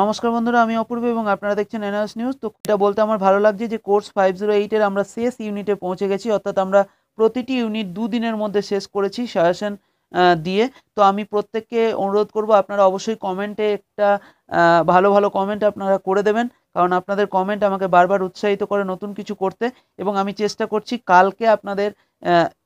নমস্কার বন্ধুরা, আমি অপূর্ব এবং আপনারা দেখছেন এনআস নিউজ তো এটা বলতে আমার ভালো লাগছে যে কোর্স ফাইভ জিরো এইটের আমরা শেষ ইউনিটে পৌঁছে গেছি, অর্থাৎ আমরা প্রতিটি ইউনিট দুদিনের মধ্যে শেষ করেছি সাজেশন দিয়ে। তো আমি প্রত্যেককে অনুরোধ করব, আপনারা অবশ্যই কমেন্টে একটা ভালো ভালো কমেন্ট আপনারা করে দেবেন, কারণ আপনাদের কমেন্ট আমাকে বারবার উৎসাহিত করে নতুন কিছু করতে। এবং আমি চেষ্টা করছি কালকে আপনাদের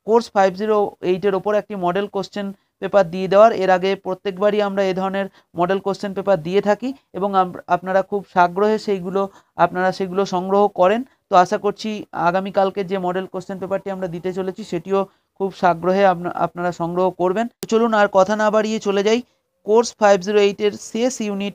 কোর্স ফাইভ জিরো এইটের ওপর একটি মডেল কোশ্চেন পেপার দিয়ে দেওয়ার। এর আগে প্রত্যেকবারই আমরা এ ধরনের মডেল কোশ্চেন পেপার দিয়ে থাকি এবং আপনারা খুব সাগ্রহে সেইগুলো, আপনারা সেগুলো সংগ্রহ করেন। তো আশা করছি আগামীকালকে যে মডেল কোশ্চেন পেপারটি আমরা দিতে চলেছি সেটিও খুব সাগ্রহে আপনা- আপনারা সংগ্রহ করবেন। চলুন আর কথা না বাড়িয়ে চলে যাই। কোর্স ফাইভ জিরো এইটের শেষ ইউনিট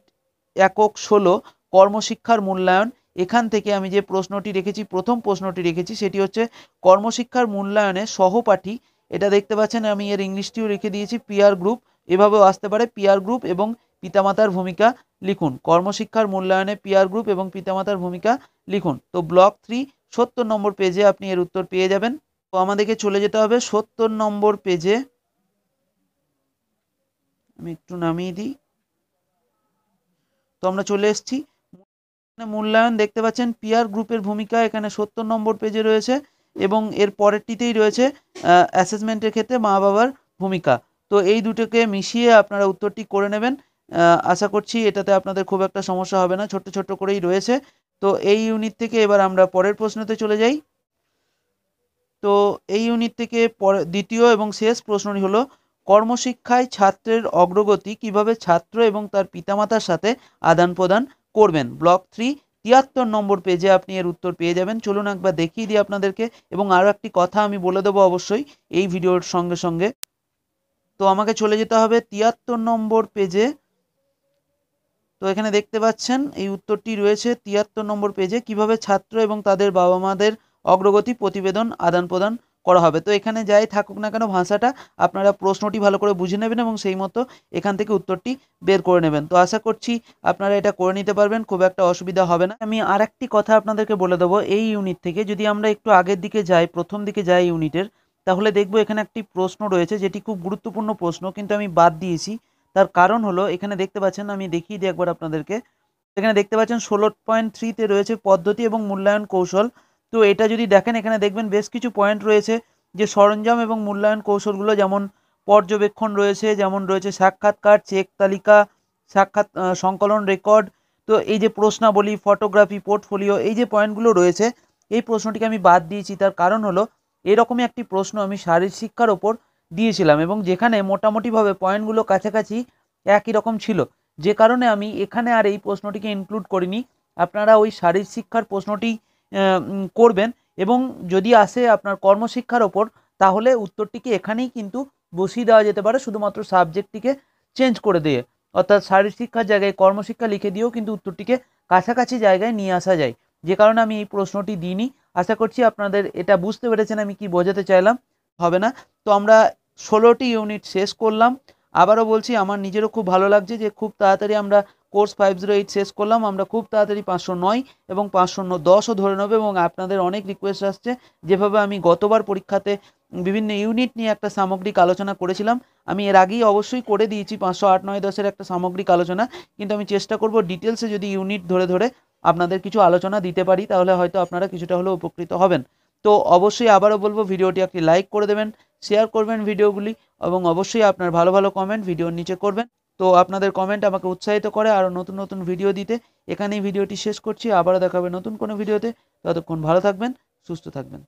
একক ষোলো, কর্মশিক্ষার মূল্যায়ন। এখান থেকে আমি যে প্রশ্নটি রেখেছি, প্রথম প্রশ্নটি রেখেছি, সেটি হচ্ছে কর্মশিক্ষার মূল্যায়নে সহপাঠী এটা দেখতে পাচ্ছেন, আমি এর ইংলিশটিও রেখে দিয়েছি পিয়ার গ্রুপ এভাবেও আসতে পারে পিয়ার গ্রুপ এবং পিতামাতার ভূমিকা লিখুন। কর্মশিক্ষার মূল্যায়নে পিয়ার গ্রুপ এবং পিতামাতার ভূমিকা লিখুন। তো ব্লক থ্রি সত্তর নম্বর পেজে আপনি এর উত্তর পেয়ে যাবেন। তো আমাদেরকে চলে যেতে হবে সত্তর নম্বর পেজে আমি একটু নামিয়ে দিই। তো আমরা চলে এসেছি। মূল্যায়ন দেখতে পাচ্ছেন পিয়ার গ্রুপের ভূমিকা এখানে সত্তর নম্বর পেজে রয়েছে। এবং এর পরেরটিতেই রয়েছে অ্যাসেসমেন্টের ক্ষেত্রে মা বাবার ভূমিকা। তো এই দুটোকে মিশিয়ে আপনারা উত্তরটি করে নেবেন। আশা করছি এটাতে আপনাদের খুব একটা সমস্যা হবে না, ছোট্ট ছোট্ট করেই রয়েছে। তো এই ইউনিট থেকে এবার আমরা পরের প্রশ্নতে চলে যাই। তো এই ইউনিট থেকে পরে, দ্বিতীয় এবং শেষ প্রশ্নটি হলো, কর্মশিক্ষায় ছাত্রের অগ্রগতি কীভাবে ছাত্র এবং তার পিতামাতার সাথে আদান প্রদান করবেন? ব্লক থ্রি তিয়াত্তর নম্বর পেজে আপনি এর উত্তর পেয়ে যাবেন। চলুন একবার দেখিয়ে দিই আপনাদেরকে এবং আরও একটি কথা আমি বলে দেবো অবশ্যই এই ভিডিওর সঙ্গে সঙ্গে। তো আমাকে চলে যেতে হবে তিয়াত্তর নম্বর পেজে তো এখানে দেখতে পাচ্ছেন এই উত্তরটি রয়েছে তিয়াত্তর নম্বর পেজে কীভাবে ছাত্র এবং তাদের বাবা মাদের অগ্রগতি প্রতিবেদন আদান প্রদান করা হবে। তো এখানে যাই থাকুক না কেন ভাষাটা আপনারা প্রশ্নটি ভালো করে বুঝে নেবেন এবং সেই মতো এখান থেকে উত্তরটি বের করে নেবেন। তো আশা করছি আপনারা এটা করে নিতে পারবেন, খুব একটা অসুবিধা হবে না। আমি আর একটি কথা আপনাদেরকে বলে দেবো, এই ইউনিট থেকে যদি আমরা একটু আগের দিকে যাই, প্রথম দিকে যাই ইউনিটের তাহলে দেখব এখানে একটি প্রশ্ন রয়েছে, যেটি খুব গুরুত্বপূর্ণ প্রশ্ন, কিন্তু আমি বাদ দিয়েছি। তার কারণ হলো, এখানে দেখতে পাচ্ছেন, আমি দেখিয়ে দিই একবার আপনাদেরকে। এখানে দেখতে পাচ্ছেন, ষোলো পয়েন্ট থ্রিতে রয়েছে পদ্ধতি এবং মূল্যায়ন কৌশল। তো এটা যদি দেখেন, এখানে দেখবেন বেশ কিছু পয়েন্ট রয়েছে যে সরঞ্জাম এবং মূল্যায়ন কৌশলগুলো যেমন পর্যবেক্ষণ রয়েছে, যেমন রয়েছে সাক্ষাৎকার চেক তালিকা, সাক্ষাৎ সংকলন রেকর্ড তো এই যে প্রশ্নাবলী ফটোগ্রাফি পোর্টফোলিও এই যে পয়েন্টগুলো রয়েছে, এই প্রশ্নটিকে আমি বাদ দিয়েছি। তার কারণ হলো, এরকমই একটি প্রশ্ন আমি শারীর শিক্ষার ওপর দিয়েছিলাম এবং যেখানে মোটামুটিভাবে পয়েন্টগুলো কাছাকাছি একই রকম ছিল। যে কারণে আমি এখানে আর এই প্রশ্নটিকে ইনক্লুড করিনি। আপনারা ওই শারীর শিক্ষার প্রশ্নটি করবেন এবং যদি আসে আপনার কর্মশিক্ষার ওপর, তাহলে উত্তরটিকে এখানেই কিন্তু বসিয়ে দেওয়া যেতে পারে, শুধুমাত্র সাবজেক্টটিকে চেঞ্জ করে দিয়ে। অর্থাৎ শারীর শিক্ষার জায়গায় কর্মশিক্ষা লিখে দিয়েও কিন্তু উত্তরটিকে কাছাকাছি জায়গায় নিয়ে আসা যায়। যে কারণে আমি এই প্রশ্নটি দিইনি। আশা করছি আপনাদের এটা বুঝতে পেরেছেন, আমি কি বোঝাতে চাইলাম? হবে না। তো আমরা ষোলোটি ইউনিট শেষ করলাম। আবারও বলছি, আমার নিজেরও খুব ভালো লাগছে যে খুব তাড়াতাড়ি আমরা কোর্স ফাইভ জিরো এইট শেষ করলাম। আমরা খুব তাড়াতাড়ি পাঁচশো নয় এবং পাঁচশো দশও ধরে নেব এবং আপনাদের অনেক রিকোয়েস্ট আসছে। যেভাবে আমি গতবার পরীক্ষাতে বিভিন্ন ইউনিট নিয়ে একটা সামগ্রিক আলোচনা করেছিলাম, আমি এর আগেই অবশ্যই করে দিয়েছি পাঁচশো আট নয় দশের একটা সামগ্রিক আলোচনা। কিন্তু আমি চেষ্টা করব ডিটেলসে যদি ইউনিট ধরে ধরে আপনাদের কিছু আলোচনা দিতে পারি, তাহলে হয়তো আপনারা কিছুটা হলেও উপকৃত হবেন। তো অবশ্যই আবারও বলব, ভিডিওটি একটি লাইক করে দেবেন শেয়ার করবেন ভিডিওগুলি এবং অবশ্যই আপনার ভালো ভালো কমেন্ট ভিডিওর নিচে করবেন। তো আপনাদের কমেন্ট আমাকে উৎসাহিত করে আরও নতুন নতুন ভিডিও দিতে। এখানেই ভিডিওটি শেষ করছি। আবারও দেখাবে নতুন কোনো ভিডিওতে ততক্ষণ ভালো থাকবেন, সুস্থ থাকবেন।